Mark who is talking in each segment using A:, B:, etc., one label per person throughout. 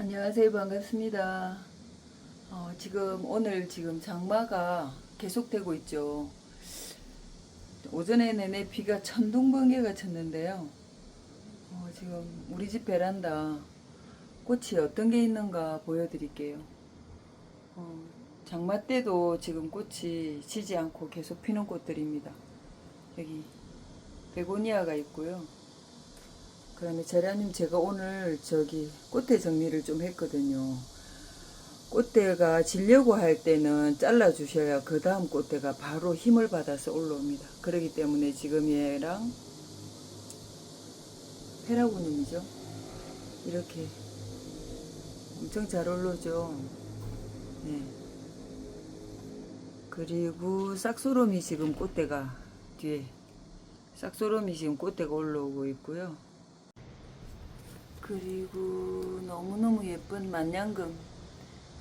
A: 안녕하세요. 반갑습니다. 어, 지금 오늘 지금 장마가 계속되고 있죠. 오전에 내내 비가 천둥번개가 쳤는데요. 어, 지금 우리 집 베란다 꽃이 어떤 게 있는가 보여드릴게요. 어, 장마 때도 지금 꽃이 지지 않고 계속 피는 꽃들입니다. 여기 베고니아가 있고요. 그다음에 제라늄 제가 오늘 저기 꽃대 정리를 좀 했거든요. 꽃대가 질려고 할 때는 잘라 주셔야 그 다음 꽃대가 바로 힘을 받아서 올라옵니다. 그렇기 때문에 지금 얘랑 페라고늄이죠. 이렇게 엄청 잘 올라오죠. 네. 그리고 싹소롬이 지금 꽃대가 뒤에 싹소롬이 지금 꽃대가 올라오고 있고요. 그리고 너무너무 예쁜 만냥금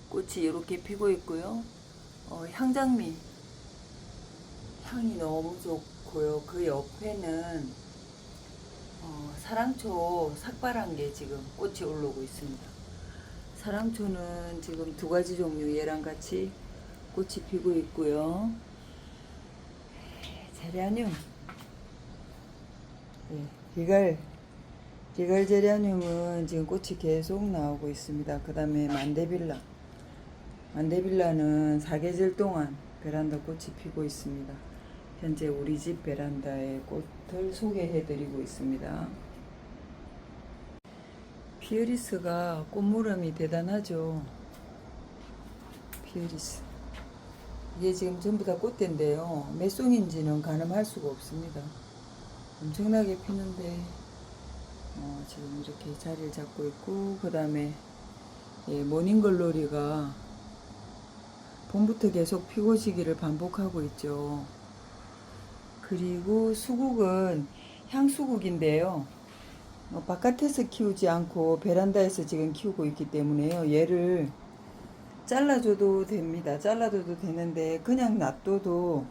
A: 꽃이 이렇게 피고 있고요. 어, 향장미 향이 너무 좋고요. 그 옆에는 어, 사랑초 삭발한 게 지금 꽃이 올라오고 있습니다. 사랑초는 지금 두 가지 종류 얘랑 같이 꽃이 피고 있고요. 제라늄 네, 비갈 비갈 제라늄은 지금 꽃이 계속 나오고 있습니다. 그 다음에 만데빌라. 만데빌라는 사계절 동안 베란다 꽃이 피고 있습니다. 현재 우리 집 베란다의 꽃을 소개해 드리고 있습니다. 피어리스가 꽃무름이 대단하죠. 피어리스. 이게 지금 전부 다 꽃대인데요. 몇 송인지는 가늠할 수가 없습니다. 엄청나게 피는데 어, 지금 이렇게 자리를 잡고 있고 그 다음에 예, 모닝글로리가 봄부터 계속 피고 지기를 반복하고 있죠. 그리고 수국은 향수국인데요. 어, 바깥에서 키우지 않고 베란다에서 지금 키우고 있기 때문에요. 얘를 잘라줘도 됩니다. 잘라줘도 되는데 그냥 놔둬도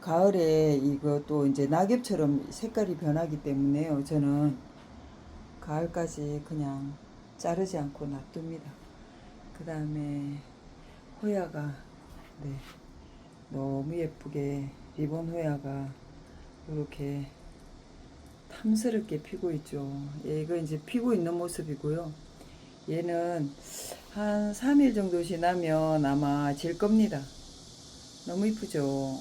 A: 가을에 이것도 이제 낙엽처럼 색깔이 변하기 때문에요. 저는 가을까지 그냥 자르지 않고 놔둡니다. 그 다음에 호야가 네 너무 예쁘게 리본 호야가 이렇게 탐스럽게 피고 있죠. 예, 이거 이제 피고 있는 모습이고요. 얘는 한 3일 정도 지나면 아마 질 겁니다. 너무 이쁘죠.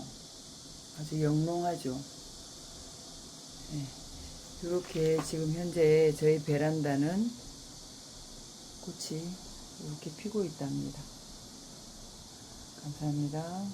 A: 아주 영롱하죠. 네. 이렇게 지금 현재 저희 베란다는 꽃이 이렇게 피고 있답니다. 감사합니다.